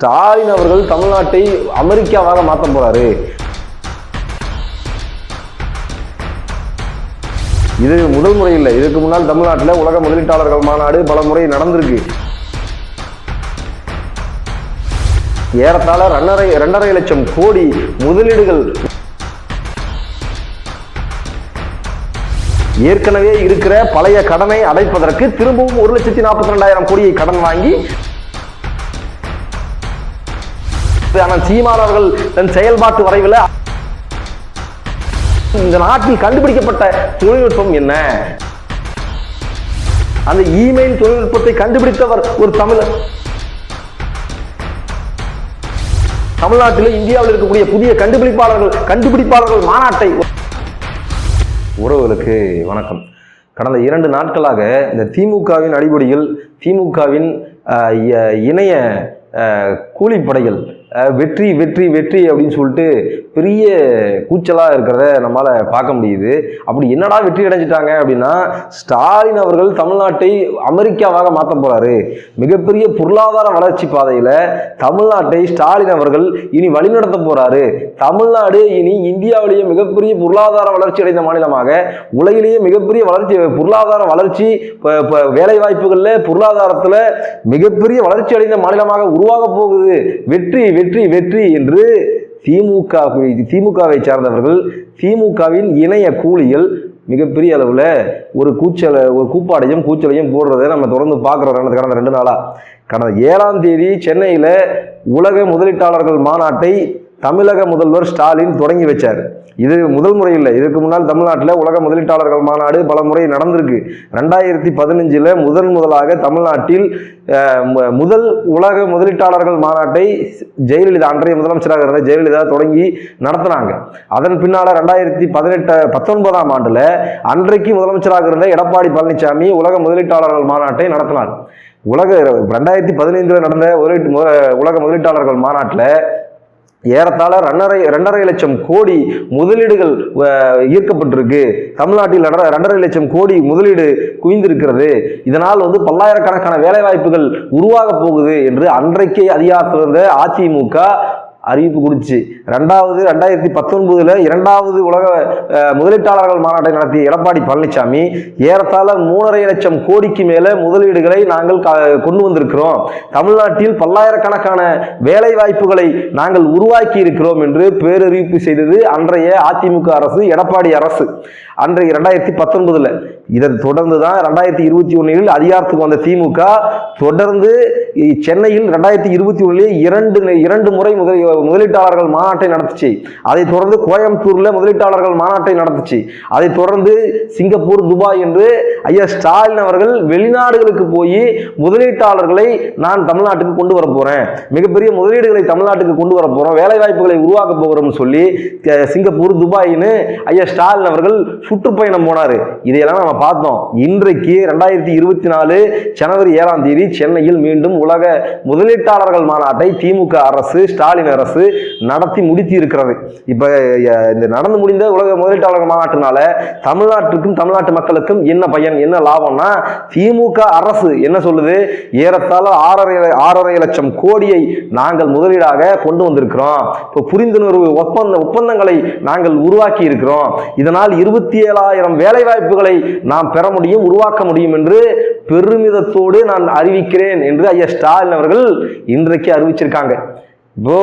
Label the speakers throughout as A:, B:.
A: ஸ்டாலின் அவர்கள் தமிழ்நாட்டை அமெரிக்காவாக மாற்ற போறாரு. இது முதல் முறை இல்லை. இதுக்கு முன்னால் தமிழ்நாட்டில் உலக முதலீட்டாளர்கள் மாநாடு பல முறை நடந்திருக்கு. ஏறத்தாழ ரெண்டரை ரெண்டரை லட்சம் கோடி முதலீடுகள் ஏற்கனவே இருக்கிற பழைய கடனை அடைப்பதற்கு திரும்பவும் ஒரு லட்சத்தி நாற்பத்தி ரெண்டாயிரம் கோடியை கடன் வாங்கி ஆனால் சீமான் அவர்கள் தன் செயல்பாட்டு வரைவில் இந்த நாட்டில் கண்டுபிடிக்கப்பட்ட தொழில்நுட்பம் என்ன? அந்த இமெயில் தொழில்நுட்பத்தை கண்டுபிடித்தவர் ஒரு தமிழர். தமிழ்நாட்டில் இந்தியாவில் இருக்கக்கூடிய புதிய கண்டுபிடிப்பாளர்கள் கண்டுபிடிப்பாளர்கள் மாநாட்டை உறவுகளுக்கு வணக்கம். கடந்த இரண்டு நாட்களாக இந்த திமுகவின் அடிப்படையில் திமுகவின் இணைய கூலிப்படைகள் வெற்றி வெற்றி வெற்றி அப்படின்னு சொல்லிட்டு பெரிய கூச்சலாக இருக்கிறத நம்மளால் பார்க்க முடியுது. அப்படி என்னடா வெற்றி அடைஞ்சிட்டாங்க அப்படின்னா ஸ்டாலின் அவர்கள் தமிழ்நாட்டை அமெரிக்காவாக மாற்ற போகிறாரு மிகப்பெரிய பொருளாதார வளர்ச்சி பாதையில் தமிழ்நாட்டை ஸ்டாலின் அவர்கள் இனி வழிநடத்த போகிறாரு தமிழ்நாடு இனி இந்தியாவிலேயே மிகப்பெரிய பொருளாதார வளர்ச்சி அடைந்த மாநிலமாக உலகிலேயே மிகப்பெரிய வளர்ச்சி பொருளாதார வளர்ச்சி ப- வேலை வாய்ப்புகளில் பொருளாதாரத்தில் மிகப்பெரிய வளர்ச்சி அடைந்த மாநிலமாக உருவாக போகுது. வெற்றி வெற்றி வெற்றி வெற்றி என்று திமுக திமுகவை சார்ந்தவர்கள் திமுகவின் இணைய கூலிகள் மிகப்பெரிய அளவில் ஒரு கூச்சலை ஒரு கூப்பாடையும் கூச்சலையும் போடுறதை நம்ம தொடர்ந்து பார்க்குறோம் கடந்த ரெண்டு நாளாக கடந்த ஏழாம் தேதி சென்னையில் உலக முதலீட்டாளர்கள் மாநாட்டை தமிழக முதல்வர் ஸ்டாலின் தொடங்கி வச்சார். இது முதல் முறை இல்லை. இதுக்கு முன்னால் தமிழ்நாட்டில் உலக முதலீட்டாளர்கள் மாநாடு பல முறை நடந்திருக்கு. ரெண்டாயிரத்தி பதினஞ்சில் முதன் முதலாக தமிழ்நாட்டில் முதல் உலக முதலீட்டாளர்கள் மாநாட்டை ஜெயலலிதா அன்றைய முதலமைச்சராக இருந்த ஜெயலலிதா தொடங்கி நடத்தினாங்க. அதன் பின்னால் ரெண்டாயிரத்தி பதினெட்டு பத்தொன்பதாம் ஆண்டில் அன்றைக்கு முதலமைச்சராக இருந்த எடப்பாடி பழனிசாமி உலக முதலீட்டாளர்கள் மாநாட்டை நடத்தினார். உலக ரெண்டாயிரத்தி பதினைந்தில் நடந்த முதலீட்டு மு- உலக முதலீட்டாளர்கள் மாநாட்டில் ஏறத்தாழ ரெண்டரை ரெண்டரை லட்சம் கோடி முதலீடுகள் ஈர்க்கப்பட்டிருக்கு. தமிழ்நாட்டில் ரெண்டரை லட்சம் கோடி முதலீடு குவிந்திருக்கிறது. இதனால் வந்து பல்லாயிரக்கணக்கான வேலைவாய்ப்புகள் உருவாக போகுது என்று அன்றைக்கே அதிகாரத்திலிருந்த அதிமுக அறிவிப்பு கொடுத்துச்சு. ரெண்டாவது ரெண்டாயிரத்தி பத்தொன்பதுல இரண்டாவது உலக முதலீட்டாளர்கள் மாநாட்டை நடத்திய எடப்பாடி பழனிசாமி ஏறத்தாழ மூணரை லட்சம் கோடிக்கு மேல முதலீடுகளை நாங்கள் கொண்டு வந்திருக்கிறோம். தமிழ்நாட்டில் பல்லாயிரக்கணக்கான வேலை வாய்ப்புகளை நாங்கள் உருவாக்கி இருக்கிறோம் என்று பேரறிவிப்பு செய்தது அன்றைய அதிமுக அரசு எடப்பாடி அரசு. அன்றைய ரெண்டாயிரத்தி பத்தொன்பதுல. இதை தொடர்ந்து தான் ரெண்டாயிரத்தி இருபத்தி ஒன்றில் அதிகாரத்துக்கு வந்த திமுக தொடர்ந்து சென்னையில் ரெண்டாயிரத்தி இருபத்தி ஒன்றிலே இரண்டு இரண்டு முறை முதல் முதலீட்டாளர்கள் மாநாட்டை நடத்துச்சு. அதைத் தொடர்ந்து கோயம்புத்தூர்ல முதலீட்டாளர்கள் மாநாட்டை நடத்துச்சு. அதைத் தொடர்ந்து சிங்கப்பூர் துபாய் என்று ஐயா ஸ்டாலின் அவர்கள் வெளிநாடுகளுக்கு போய் முதலீட்டாளர்களை நான் தமிழ்நாட்டுக்கு கொண்டு வர போறேன். மிகப்பெரிய முதலீடுகளை தமிழ்நாட்டுக்கு கொண்டு வர போறோம். வேலை வாய்ப்புகளை உருவாக்க போகிறோம்னு சொல்லி சிங்கப்பூர் துபாயின்னு ஐயா ஸ்டாலின் அவர்கள் சுற்றுப்பயணம் போனாரு. இதையெல்லாம் நம்ம பார்த்தோம். இன்றைக்கு ரெண்டாயிரத்தி இருபத்தி நாலு ஜனவரி ஏழாம் தேதி சென்னையில் மீண்டும் உலக முதலீட்டாளர்கள் மாநாட்டை திமுக அரசு ஸ்டாலின் அரசு அரசு நடத்தி முடித்து இருக்கிறது இப்போ இந்த நடந்து முடிந்த உலக முதலீட்டாளர் மாநாட்டினால தமிழ்நாட்டுக்கும் தமிழ்நாட்டு மக்களுக்கும் என்ன பயன் என்ன லாபம்னா திமுக அரசு என்ன சொல்லுது? ஏறத்தாழ ஆறரை ஆறரை லட்சம் கோடியை நாங்கள் முதலீடாக கொண்டு வந்திருக்கிறோம். இப்போ புரிந்துணர்வு ஒப்பந்த ஒப்பந்தங்களை நாங்கள் உருவாக்கி இருக்கிறோம். இதனால் இருபத்தி ஏழாயிரம் வேலை வாய்ப்புகளை நாம் பெற முடியும் உருவாக்க முடியும் என்று பெருமிதத்தோடு நான் அறிவிக்கிறேன் என்று ஐயா ஸ்டாலின் அவர்கள் இன்றைக்கு அறிவிச்சிருக்காங்க. இப்போ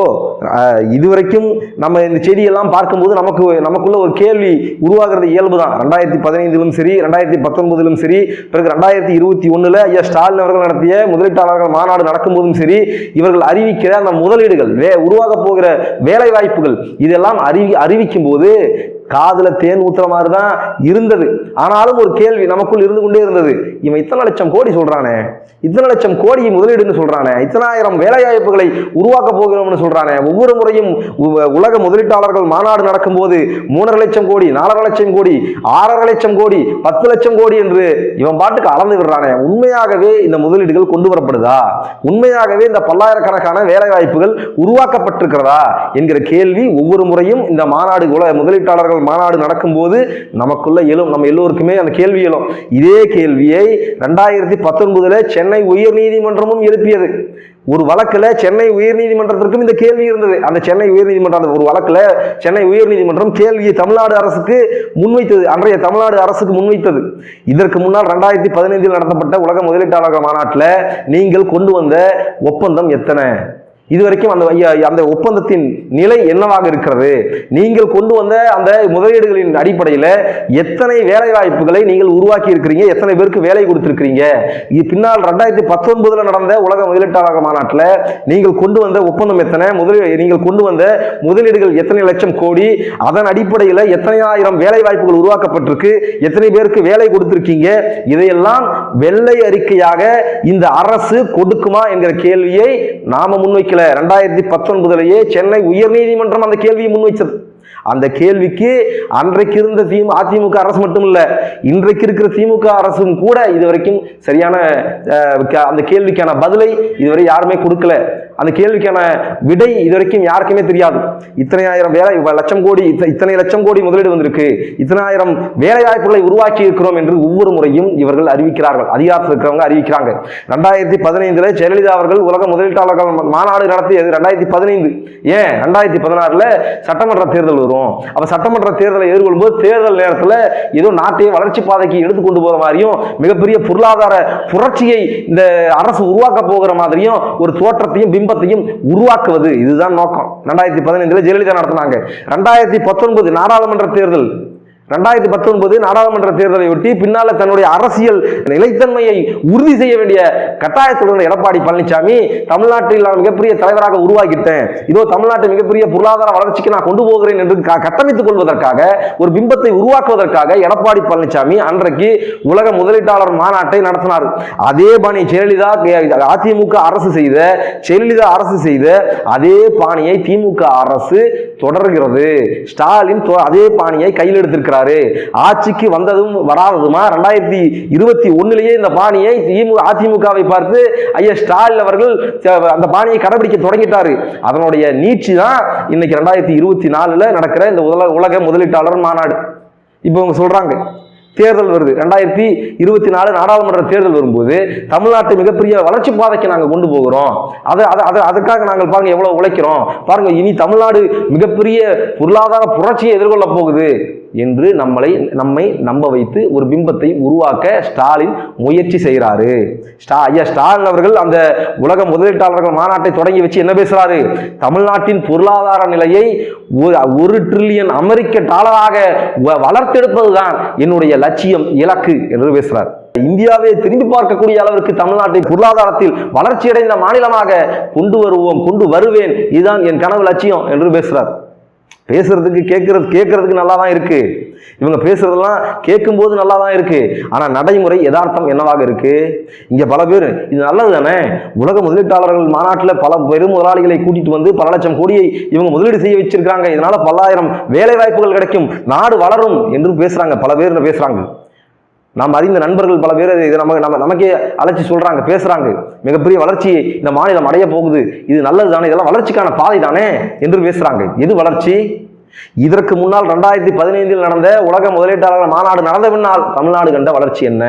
A: இதுவரைக்கும் நம்ம இந்த செடியெல்லாம் பார்க்கும்போது நமக்கு நமக்குள்ள ஒரு கேள்வி உருவாகிறது இயல்பு தான் ரெண்டாயிரத்தி பதினைந்திலும் சரி ரெண்டாயிரத்தி பத்தொன்பதிலும் சரி பிறகு ரெண்டாயிரத்தி இருபத்தி ஒன்றில் ஐயா ஸ்டாலின் அவர்கள் நடத்திய முதலீட்டாளர்கள் மாநாடு நடக்கும்போதும் சரி இவர்கள் அறிவிக்கிற அந்த முதலீடுகள் வே உருவாக போகிற வேலை வாய்ப்புகள் இதெல்லாம் அறிவி அறிவிக்கும் போது காதுல தேன் ஊத்துற மாதிரி தான் இருந்தது. ஆனாலும் ஒரு கேள்வி நமக்குள் இருந்து கொண்டே இருந்தது. இவன் இத்தனை லட்சம் கோடி சொல்றானே. இத்தனை லட்சம் கோடி முதலீடுன்னு சொல்றானே. இத்தனாயிரம் வேலைவாய்ப்புகளை உருவாக்க போகிறோம்னு சொல்றானே. ஒவ்வொரு முறையும் உலக முதலீட்டாளர்கள் மாநாடு நடக்கும்போது மூணரை லட்சம் கோடி நாலரை லட்சம் கோடி ஆறரை லட்சம் கோடி பத்து லட்சம் கோடி என்று இவன் பாட்டுக்கு அளந்து விடுறானே. உண்மையாகவே இந்த முதலீடுகள் கொண்டு வரப்படுதா? உண்மையாகவே இந்த பல்லாயிரக்கணக்கான வேலைவாய்ப்புகள் உருவாக்கப்பட்டிருக்கிறதா? என்கிற கேள்வி ஒவ்வொரு முறையும் இந்த மாநாடு உலக முதலீட்டாளர்கள் மாணவர்கள் மாநாடு நடக்கும்போது நமக்குள்ள எழும் நம்ம எல்லோருக்குமே அந்த கேள்வி எழும். இதே கேள்வியை ரெண்டாயிரத்தி பத்தொன்பதுல சென்னை உயர்நீதிமன்றமும் எழுப்பியது. ஒரு வழக்குல சென்னை உயர்நீதிமன்றத்திற்கும் இந்த கேள்வி இருந்தது. அந்த சென்னை உயர்நீதிமன்றம் ஒரு வழக்கில் சென்னை உயர்நீதிமன்றம் கேள்வியை தமிழ்நாடு அரசுக்கு முன்வைத்தது அன்றைய தமிழ்நாடு அரசுக்கு முன்வைத்தது. இதற்கு முன்னால் ரெண்டாயிரத்தி பதினைந்தில் நடத்தப்பட்ட உலக முதலீட்டாளர்கள் மாநாட்டில் நீங்கள் கொண்டு வந்த ஒப்பந்தம் எத்தனை? இதுவரைக்கும் அந்த அந்த ஒப்பந்தத்தின் நிலை என்னவாக இருக்கிறது? நீங்கள் கொண்டு வந்த அந்த முதலீடுகளின் அடிப்படையில் எத்தனை வேலை வாய்ப்புகளை நீங்கள் உருவாக்கி இருக்கிறீங்க எத்தனை பேருக்கு வேலை கொடுத்துருக்கிறீங்க? இது பின்னால் ரெண்டாயிரத்தி பத்தொன்பதுல நடந்த உலக முதலீட்டாளர் மாநாட்டில் நீங்கள் கொண்டு வந்த ஒப்பந்தம் எத்தனை? முதலீடு நீங்கள் கொண்டு வந்த முதலீடுகள் எத்தனை லட்சம் கோடி? அதன் அடிப்படையில் எத்தனை ஆயிரம் வேலை வாய்ப்புகள் உருவாக்கப்பட்டிருக்கு? எத்தனை பேருக்கு வேலை கொடுத்துருக்கீங்க? இதையெல்லாம் வெள்ளை அறிக்கையாக இந்த அரசு கொடுக்குமா என்கிற கேள்வியை நாம முன்வைக்கல. ரெண்டாயிரத்தி பத்தொன்பதுலேயே சென்னை உயர்நீதிமன்றம் அந்த கேள்வியை முன்வைச்சது அந்த கேள்விக்கு அன்றைக்கு இருந்த திமு அதிமுக அரசு மட்டும் இல்ல இன்றைக்கு இருக்கிற திமுக அரசும் கூட இதுவரைக்கும் சரியான அஹ், அந்த கேள்விக்கான பதிலை இதுவரை யாருமே கொடுக்கல. அந்த கேள்விக்கான விடை இதுவரைக்கும் யாருக்குமே தெரியாது. இத்தனை ஆயிரம் வேலை லட்சம் கோடி இத்தனை லட்சம் கோடி முதலீடு வந்திருக்கு. இத்தனை ஆயிரம் வேலை வாய்ப்புகளை உருவாக்கி இருக்கிறோம் என்று ஒவ்வொரு முறையும் இவர்கள் அறிவிக்கிறார்கள். அதிகாரத்தில் இருக்கிறவங்க அறிவிக்கிறாங்க. ரெண்டாயிரத்தி பதினைந்துல ஜெயலலிதா அவர்கள் உலக முதலீட்டாளர்கள் மாநாடு நடத்தியது ரெண்டாயிரத்தி பதினைந்து. ஏன்? ரெண்டாயிரத்தி பதினாறுல சட்டமன்ற தேர்தல் வரும். அப்ப சட்டமன்ற தேர்தலை எதிர்கொள்ளும் போது தேர்தல் நேரத்தில் ஏதோ நாட்டையே வளர்ச்சி பாதைக்கு எடுத்து கொண்டு போற மாதிரியும் மிகப்பெரிய பொருளாதார புரட்சியை இந்த அரசு உருவாக்க போகிற மாதிரியும் ஒரு தோற்றத்தையும் பிம்பத்தையும் உருவாக்குவது. இதுதான் நோக்கம். ரெண்டாயிரத்தி பதினைந்துல ஜெயலலிதா நடத்தினாங்க. ரெண்டாயிரத்தி பத்தொன்பது நாடாளுமன்ற தேர்தல். ரெண்டாயிரத்தி பத்தொன்பது நாடாளுமன்ற தேர்தலை ஒட்டி பின்னால தன்னுடைய அரசியல் நிலைத்தன்மையை உறுதி செய்ய வேண்டிய கட்டாயத்துடன் எடப்பாடி பழனிசாமி தமிழ்நாட்டில் நான் மிகப்பெரிய தலைவராக உருவாக்கிட்டேன் இதோ தமிழ்நாட்டை மிகப்பெரிய பொருளாதார வளர்ச்சிக்கு நான் கொண்டு போகிறேன் என்று கட்டமைத்துக் கொள்வதற்காக ஒரு பிம்பத்தை உருவாக்குவதற்காக எடப்பாடி பழனிசாமி அன்றைக்கு உலக முதலீட்டாளர் மாநாட்டை நடத்தினார். அதே பாணி ஜெயலலிதா அதிமுக அரசு செய்த ஜெயலலிதா அரசு செய்த அதே பாணியை திமுக அரசு தொடர்கிறது. ஸ்டாலின் அதே பாணியை கையில் எடுத்திருக்கிறார். ஆட்சிக்கு வந்ததும் வராததுமா? ரெண்டாயிரத்தி இருபத்தி ஒண்ணுலயே இந்த பாணியை திமுக அதிமுகவை பார்த்து ஐயா ஸ்டாலின் அவர்கள் அந்த பாணியை கடைபிடிக்க தொடங்கிட்டாரு. அதனுடைய நீட்சி தான் இன்னைக்கு ரெண்டாயிரத்தி இருபத்தி நாலுல நடக்கிற இந்த உலக உலக முதலீட்டாளர் மாநாடு. இப்போ அவங்க சொல்றாங்க தேர்தல் வருது. ரெண்டாயிரத்தி இருபத்தி நாலு நாடாளுமன்ற தேர்தல் வரும்போது தமிழ்நாட்டை மிகப்பெரிய வளர்ச்சி பாதைக்கு நாங்கள் கொண்டு போகிறோம். அதை அதை அதை அதுக்காக நாங்கள் பாருங்க எவ்வளவு உழைக்கிறோம். பாருங்க இனி தமிழ்நாடு மிகப்பெரிய பொருளாதார புரட்சியை எதிர்கொள்ள போகுது. என்று நம்மளை நம்மை நம்ப வைத்து ஒரு பிம்பத்தை உருவாக்க ஸ்டாலின் முயற்சி செய்கிறாரு. ஸ்டா ஐயா ஸ்டாலின் அவர்கள் அந்த உலக முதலீட்டாளர்கள் மாநாட்டை தொடங்கி வச்சு என்ன பேசுகிறாரு தமிழ்நாட்டின் பொருளாதார நிலையை ஒரு ட்ரில்லியன் அமெரிக்க டாலராக வ- வளர்த்தெடுப்பதுதான் என்னுடைய லட்சியம் இலக்கு என்று பேசுகிறார் இந்தியாவை திரும்பி பார்க்கக்கூடிய அளவிற்கு தமிழ்நாட்டை பொருளாதாரத்தில் வளர்ச்சியடைந்த மாநிலமாக கொண்டு வருவோம் கொண்டு வருவேன் இதுதான் என் கனவு லட்சியம் என்று பேசுகிறார் பேசுறதுக்கு கேட்கறது கேட்கறதுக்கு நல்லா தான் இருக்கு. இவங்க பேசுறதெல்லாம் கேட்கும்போது நல்லா தான் இருக்கு. ஆனா நடைமுறை யதார்த்தம் என்னவாக இருக்கு? இங்க பல பேர் இது நல்லது தானே? உலக முதலீட்டாளர்கள் மாநாட்டில் பல பெரும் முதலாளிகளை கூட்டிட்டு வந்து பல லட்சம் கோடியை இவங்க முதலீடு செய்ய வச்சிருக்காங்க இதனால பல்லாயிரம் வேலை வாய்ப்புகள் கிடைக்கும். நாடு வளரும் என்று பேசுறாங்க பல பேர் பேசுறாங்க. நாம் அறிந்த நண்பர்கள் பல பேர் இதை நம்ம நம்ம நமக்கே அழைச்சி சொல்கிறாங்க பேசுகிறாங்க மிகப்பெரிய வளர்ச்சி இந்த மாநிலம் அடைய போகுது. இது நல்லது தானே இதெல்லாம் வளர்ச்சிக்கான பாதை தானே என்று பேசுகிறாங்க எது வளர்ச்சி? இதற்கு முன்னால் ரெண்டாயிரத்தி பதினைந்தில் நடந்த உலக முதலீட்டாளர்கள் மாநாடு நடந்த பின்னால் தமிழ்நாடு கண்ட வளர்ச்சி என்ன?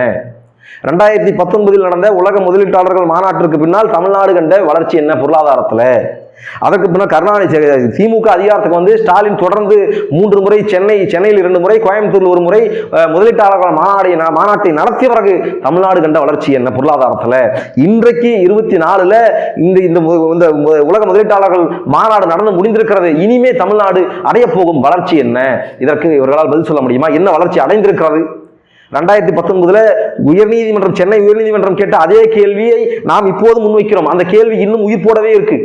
A: ரெண்டாயிரத்தி பத்தொன்பதில் நடந்த உலக முதலீட்டாளர்கள் மாநாட்டிற்கு பின்னால் தமிழ்நாடு கண்ட வளர்ச்சி என்ன? பொருளாதாரத்தில். அதற்கு பின்னால் கருணாநிதி திமுக அதிகாரத்துக்கு வந்து ஸ்டாலின் தொடர்ந்து மூன்று முறை சென்னை சென்னையில் இரண்டு முறை கோயம்புத்தூரில் ஒரு முறை முதலீட்டாளர்கள் மாநாடை மாநாட்டை நடத்திய பிறகு தமிழ்நாடு கண்ட வளர்ச்சி என்ன? பொருளாதாரத்தில். இன்றைக்கு இருபத்தி நாலுல இந்த இந்த இந்த உலக முதலீட்டாளர்கள் மாநாடு நடந்து முடிந்திருக்கிறது. இனிமே தமிழ்நாடு அடைய போகும் வளர்ச்சி என்ன? இதற்கு இவர்களால் பதில் சொல்ல முடியுமா? என்ன வளர்ச்சி அடைந்திருக்கிறது? ரெண்டாயிரத்தி பத்தொன்பதுல உயர்நீதிமன்றம் சென்னை உயர்நீதிமன்றம் கேட்ட அதே கேள்வியை நாம் இப்போது முன்வைக்கிறோம். அந்த கேள்வி இன்னும் உயிர் போடவே இருக்கு.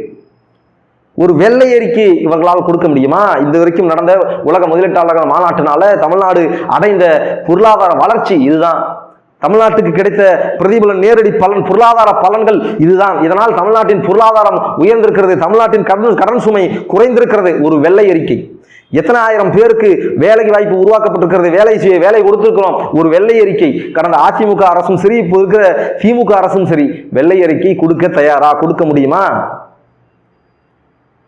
A: ஒரு வெள்ளை அறிக்கை இவர்களால் கொடுக்க முடியுமா? இந்த வரைக்கும் நடந்த உலக முதலீட்டாளர்கள் மாநாட்டினால தமிழ்நாடு அடைந்த பொருளாதார வளர்ச்சி இதுதான். தமிழ்நாட்டுக்கு கிடைத்த பிரதிபலன் நேரடி பலன் பொருளாதார பலன்கள் இதுதான். இதனால் தமிழ்நாட்டின் பொருளாதாரம் உயர்ந்திருக்கிறது தமிழ்நாட்டின் கடன் கடன் சுமை குறைந்திருக்கிறது ஒரு வெள்ளை அறிக்கை எத்தனை ஆயிரம் பேருக்கு வேலை வாய்ப்பு உருவாக்கப்பட்டிருக்கிறது வேலை செய்ய வேலை கொடுத்திருக்கிறோம் ஒரு வெள்ளை அறிக்கை கடந்த அதிமுக அரசும் சரி இப்போ இருக்கிற திமுக அரசும் சரி வெள்ளை அறிக்கை கொடுக்க தயாரா? கொடுக்க முடியுமா?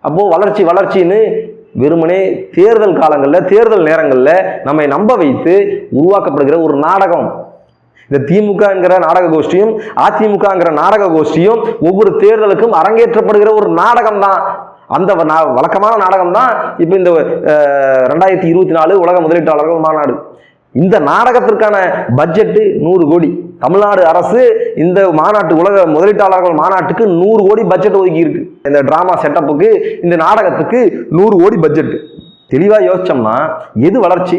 A: அப்போது வளர்ச்சி வளர்ச்சின்னு வெறுமனே தேர்தல் காலங்களில் தேர்தல் நேரங்களில் நம்மை நம்ப வைத்து உருவாக்கப்படுகிற ஒரு நாடகம். இந்த திமுகங்கிற நாடக கோஷ்டியும் அதிமுகங்கிற நாடக கோஷ்டியும் ஒவ்வொரு தேர்தலுக்கும் அரங்கேற்றப்படுகிற ஒரு நாடகம் தான் அந்த வ- நா- வழக்கமான நாடகம் தான் இப்போ இந்த ரெண்டாயிரத்தி இருபத்தி நாலு உலக முதலீட்டாளர்கள் மாநாடு. இந்த நாடகத்திற்கான பட்ஜெட்டு நூறு கோடி. தமிழ்நாடு அரசு இந்த மாநாட்டு உலக முதலீட்டாளர்கள் மாநாட்டுக்கு நூறு கோடி பட்ஜெட் ஒதுக்கி இருக்கு இந்த டிராமா செட்டப்புக்கு இந்த நாடகத்துக்கு நூறு கோடி பட்ஜெட் தெளிவாக யோசிச்சோம்னா எது வளர்ச்சி?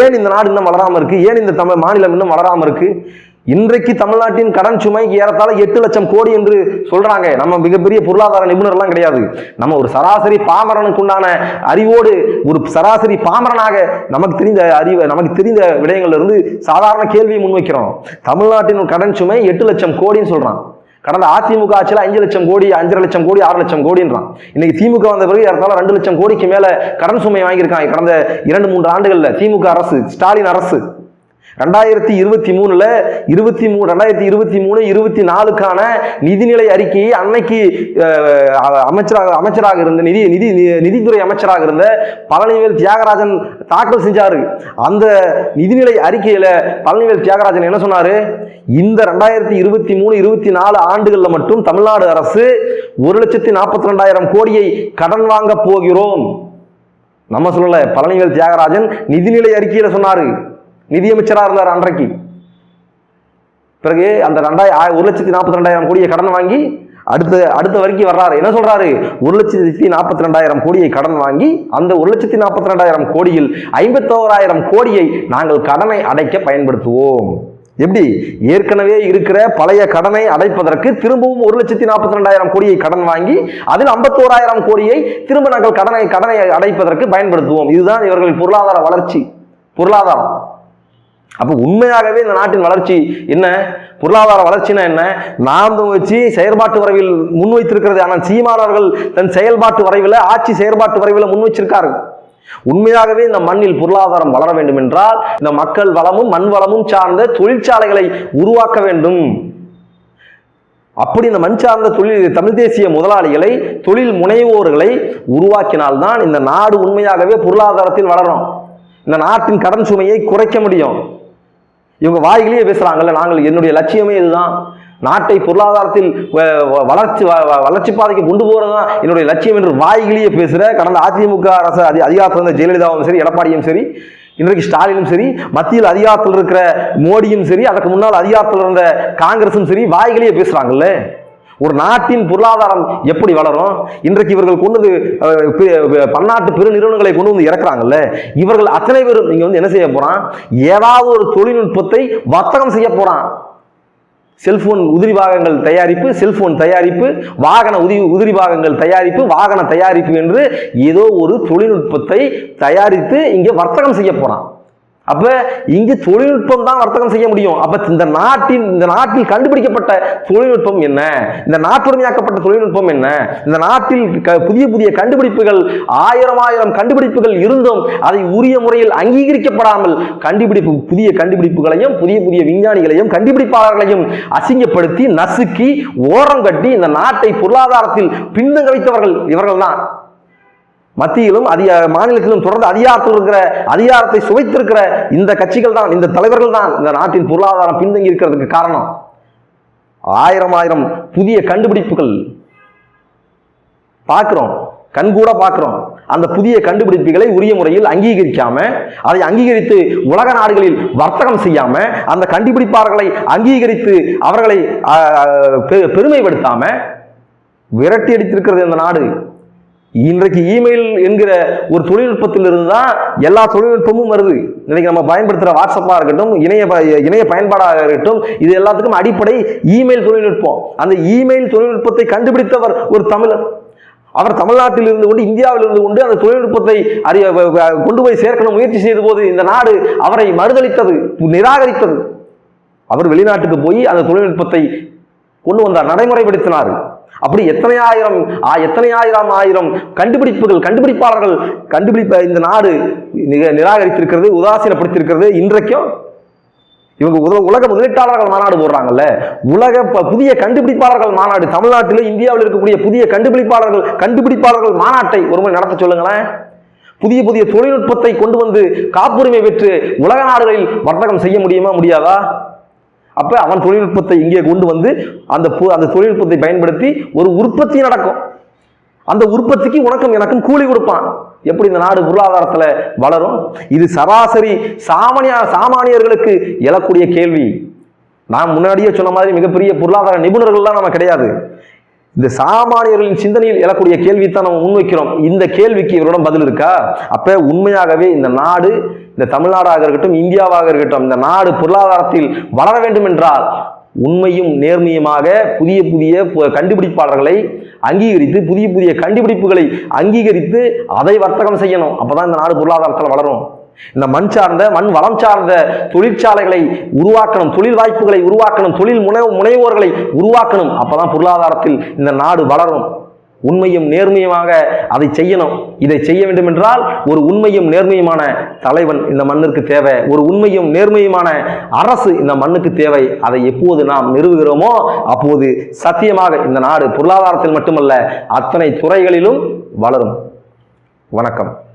A: ஏன் இந்த நாடு இன்னும் வளராமல் இருக்கு? ஏன் இந்த தமிழ் மாநிலம் இன்னும் வளராமல் இருக்குது இன்றைக்கு தமிழ்நாட்டின் கடன் சுமைக்கு ஏறத்தாழ எட்டு லட்சம் கோடி என்று சொல்றாங்க. நம்ம மிகப்பெரிய பொருளாதார நிபுணர்லாம் கிடையாது. நம்ம ஒரு சராசரி பாமரனுக்கு உண்டான அறிவோடு ஒரு சராசரி பாமரனாக நமக்கு தெரிந்த அறிவு நமக்கு தெரிந்த விடயங்கள்ல இருந்து சாதாரண கேள்வியை முன்வைக்கிறோம். தமிழ்நாட்டின் கடன் சுமை எட்டு லட்சம் கோடின்னு சொல்றான். கடந்த அதிமுக ஆட்சியில் அஞ்சு லட்சம் கோடி அஞ்சரை லட்சம் கோடி ஆறு லட்சம் கோடின்றான். இன்னைக்கு திமுக வந்த பிறகு ஏறத்தாழ ரெண்டு லட்சம் கோடிக்கு மேல கடன் சுமை வாங்கியிருக்காங்க. கடந்த இரண்டு மூன்று ஆண்டுகள்ல திமுக அரசு ஸ்டாலின் அரசு. ரெண்டாயிரத்தி இருபத்தி மூணுல இருபத்தி மூணு ரெண்டாயிரத்தி இருபத்தி மூணு இருபத்தி நாலுக்கான நிதிநிலை அறிக்கையை அன்னைக்கு அமைச்சராக அமைச்சராக இருந்த நிதி நிதி நிதித்துறை அமைச்சராக இருந்த பழனிவேல் தியாகராஜன் தாக்கல் செஞ்சாரு. அந்த நிதிநிலை அறிக்கையில பழனிவேல் தியாகராஜன் என்ன சொன்னாரு? இந்த ரெண்டாயிரத்தி இருபத்தி மூணு இருபத்தி நாலு ஆண்டுகளில் மட்டும் தமிழ்நாடு அரசு ஒரு லட்சத்தி நாற்பத்தி ரெண்டாயிரம் கோடியை கடன் வாங்க போகிறோம். நம்ம சொல்லல பழனிவேல் தியாகராஜன் நிதிநிலை அறிக்கையில சொன்னாரு. நிதியமைச்சராக இருந்தார் அன்றைக்கு. பிறகு அந்த ரெண்டாயிரம் ஒரு லட்சத்தி நாற்பத்தி ரெண்டாயிரம் கோடியை கடன் வாங்கி அடுத்த அடுத்த வரைக்கும் வர்றாரு. என்ன சொல்றாரு? ஒரு லட்சத்தி நாற்பத்தி ரெண்டாயிரம் கோடியை கடன் வாங்கி அந்த ஒரு லட்சத்தி நாற்பத்தி ரெண்டாயிரம் கோடியில் ஐம்பத்தோராயிரம் கோடியை நாங்கள் கடனை அடைக்க பயன்படுத்துவோம். எப்படி? ஏற்கனவே இருக்கிற பழைய கடனை அடைப்பதற்கு திரும்பவும் ஒரு லட்சத்தி நாற்பத்தி ரெண்டாயிரம் கோடியை கடன் வாங்கி அதில் ஐம்பத்தோராயிரம் கோடியை திரும்ப நாங்கள் கடனை கடனை அடைப்பதற்கு பயன்படுத்துவோம். இதுதான் இவர்கள் பொருளாதார வளர்ச்சி. பொருளாதாரம். அப்போ உண்மையாகவே இந்த நாட்டின் வளர்ச்சி என்ன? பொருளாதார வளர்ச்சினா என்ன? நாம் வச்சு செயற்பாட்டு வரைவில் முன்வைத்திருக்கிறது. ஆனால் சீமானவர்கள் தன் செயல்பாட்டு வரைவில் ஆட்சி செயற்பாட்டு வரைவில் முன் உண்மையாகவே இந்த மண்ணில் பொருளாதாரம் வளர வேண்டும் என்றால் இந்த மக்கள் வளமும் மண் வளமும் சார்ந்த தொழிற்சாலைகளை உருவாக்க வேண்டும். அப்படி இந்த மண் சார்ந்த தொழில் தமிழ் தேசிய முதலாளிகளை தொழில் முனைவோர்களை உருவாக்கினால்தான் இந்த நாடு உண்மையாகவே பொருளாதாரத்தில் வளரும். இந்த நாட்டின் கடன் சுமையை குறைக்க முடியும். இவங்க வாய்களையே பேசுகிறாங்கல்ல நாங்கள் என்னுடைய லட்சியமே இதுதான். நாட்டை பொருளாதாரத்தில் வ- வ- வளர்ச்சி வ- வளர்ச்சி பாதைக்கு கொண்டு போகிறது தான் என்னுடைய லட்சியம் என்று வாய்களையே பேசுகிற கடந்த அதிமுக அரசு அதி அதிகாரத்தில் இருந்த ஜெயலலிதாவும் சரி எடப்பாடியும் சரி இன்றைக்கு ஸ்டாலினும் சரி மத்தியில் அதிகாரத்தில் இருக்கிற மோடியும் சரி அதற்கு முன்னால் அதிகாரத்தில் இருந்த காங்கிரஸும் சரி வாய்களையே பேசுகிறாங்கல்ல ஒரு நாட்டின் பொருளாதாரம் எப்படி வளரும்? இன்றைக்கு இவர்கள் கொண்டு வந்து பன்னாட்டு பெரு நிறுவனங்களை கொண்டு வந்து இறக்குறாங்கல்ல இவர்கள் அத்தனை பேரும் நீங்கள் வந்து என்ன செய்ய போறான்? ஏதாவது ஒரு தொழில்நுட்பத்தை வர்த்தகம் செய்ய போறான். செல்போன் உதிரி பாகங்கள் தயாரிப்பு செல்போன் தயாரிப்பு வாகன உதிரி உதிரி பாகங்கள் தயாரிப்பு வாகன தயாரிப்பு என்று ஏதோ ஒரு தொழில்நுட்பத்தை தயாரித்து இங்கே வர்த்தகம் செய்ய போகிறான் அப்ப இங்கு தொழில்நுட்பம் தான் வர்த்தகம் செய்ய முடியும். அப்ப இந்த நாட்டின் இந்த நாட்டில் கண்டுபிடிக்கப்பட்ட தொழில்நுட்பம் என்ன? இந்த நாட்டுரிமையாக்கப்பட்ட தொழில்நுட்பம் என்ன? இந்த நாட்டில் க- புதிய புதிய கண்டுபிடிப்புகள் ஆயிரம் ஆயிரம் கண்டுபிடிப்புகள் இருந்தும் அதை உரிய முறையில் அங்கீகரிக்கப்படாமல் கண்டுபிடிப்பு புதிய கண்டுபிடிப்புகளையும் புதிய புதிய விஞ்ஞானிகளையும் கண்டுபிடிப்பாளர்களையும் அசிங்கப்படுத்தி நசுக்கி ஓரம் கட்டி இந்த நாட்டை பொருளாதாரத்தில் பின்தங்க வைத்தவர்கள் இவர்கள் தான் மத்தியிலும் அதிக மாநிலத்திலும் தொடர்ந்து அதிகாரத்தில் இருக்கிற அதிகாரத்தை சுவைத்திருக்கிற இந்த கட்சிகள் தான் இந்த தலைவர்கள் தான் இந்த நாட்டின் பொருளாதாரம் பின்தங்கி இருக்கிறதுக்கு காரணம். ஆயிரம் ஆயிரம் புதிய கண்டுபிடிப்புகள் பார்க்கிறோம் கண்கூட பார்க்கிறோம். அந்த புதிய கண்டுபிடிப்புகளை உரிய முறையில் அங்கீகரிக்காம அதை அங்கீகரித்து உலக நாடுகளில் வர்த்தகம் செய்யாம அந்த கண்டுபிடிப்பாளர்களை அங்கீகரித்து அவர்களை பெருமைப்படுத்தாம விரட்டி அடித்திருக்கிறது இந்த நாடு. இன்றைக்கு இமெயில் என்கிற ஒரு தொழில்நுட்பத்திலிருந்து தான் எல்லா தொழில்நுட்பமும் வருது. இன்னைக்கு நம்ம பயன்படுத்துகிற வாட்ஸ்அப்பாக இருக்கட்டும் இணைய ப- இணைய பயன்பாடாக இருக்கட்டும் இது எல்லாத்துக்கும் அடிப்படை இமெயில் தொழில்நுட்பம். அந்த இமெயில் தொழில்நுட்பத்தை கண்டுபிடித்தவர் ஒரு தமிழர். அவர் தமிழ்நாட்டில் இருந்து கொண்டு இந்தியாவில் இருந்து கொண்டு அந்த தொழில்நுட்பத்தை அறிய கொண்டு போய் சேர்க்கணும் முயற்சி செய்த போது இந்த நாடு அவரை மறுதளித்தது நிராகரித்தது. அவர் வெளிநாட்டுக்கு போய் அந்த தொழில்நுட்பத்தை கொண்டு வந்தார் நடைமுறைப்படுத்தினார். அப்படி எத்தனை ஆயிரம் ஆ, எத்தனை ஆயிரம் ஆயிரம் கண்டுபிடிப்புகள் கண்டுபிடிப்பாளர்கள் கண்டுபிடிப்ப இந்த நாடு நிக- நிராகரித்திருக்கிறது உதாசீனப்படுத்தியிருக்கிறது இன்றைக்கும் இவங்க உலக முதலீட்டாளர்கள் மாநாடு போடுறாங்கல்ல. உலக ப- புதிய கண்டுபிடிப்பாளர்கள் மாநாடு தமிழ்நாட்டில் இந்தியாவில் இருக்கக்கூடிய புதிய கண்டுபிடிப்பாளர்கள் கண்டுபிடிப்பாளர்கள் மாநாட்டை ஒரு முறை நடத்த சொல்லுங்களேன். புதிய புதிய தொழில்நுட்பத்தை கொண்டு வந்து காப்புரிமை பெற்று உலக நாடுகளில் வர்த்தகம் செய்ய முடியுமா முடியாதா? அப்போ அவன் தொழில்நுட்பத்தை இங்கே கொண்டு வந்து அந்த பு- அந்த தொழில்நுட்பத்தை பயன்படுத்தி ஒரு உற்பத்தி நடக்கும். அந்த உற்பத்திக்கு உனக்கும் எனக்கும் கூலி கொடுப்பான். எப்படி இந்த நாடு பொருளாதாரத்தில் வளரும்? இது சராசரி சாமானிய சாமானியர்களுக்கு எழக்கூடிய கேள்வி. நான் முன்னாடியே சொன்ன மாதிரி மிகப்பெரிய பொருளாதார நிபுணர்கள்லாம் நம்ம கிடையாது. இந்த சாமானியர்களின் சிந்தனையில் எழக்கூடிய கேள்வி தான் நம்ம முன்வைக்கிறோம். இந்த கேள்விக்கு இவரிடம் பதில் இருக்கா? அப்ப உண்மையாகவே இந்த நாடு இந்த தமிழ்நாடாக இருக்கட்டும் இந்தியாவாக இருக்கட்டும் இந்த நாடு பொருளாதாரத்தில் வளர வேண்டும் என்றால் உண்மையும் நேர்மையுமாக புதிய புதிய கண்டுபிடிப்பாளர்களை அங்கீகரித்து புதிய புதிய கண்டுபிடிப்புகளை அங்கீகரித்து அதை வர்த்தகம் செய்யணும். அப்பதான் இந்த நாடு பொருளாதாரத்தில் வளரும். இந்த மண் சார்ந்த மண் வளம் சார்ந்த தொழிற்சாலைகளை உருவாக்கணும் தொழில் வாய்ப்புகளை உருவாக்கணும் தொழில் முனை முனைவோர்களை உருவாக்கணும். அப்பதான் பொருளாதாரத்தில் இந்த நாடு வளரும். உண்மையும் நேர்மையுமாக அதை செய்யணும். இதை செய்ய வேண்டும் என்றால் ஒரு உண்மையும் நேர்மையுமான தலைவன் இந்த மண்ணிற்கு தேவை. ஒரு உண்மையும் நேர்மையுமான அரசு இந்த மண்ணுக்கு தேவை. அதை எப்போது நாம் நிறுவுகிறோமோ அப்போது சத்தியமாக இந்த நாடு பொருளாதாரத்தில் மட்டுமல்ல அத்தனை துறைகளிலும் வளரும். வணக்கம்.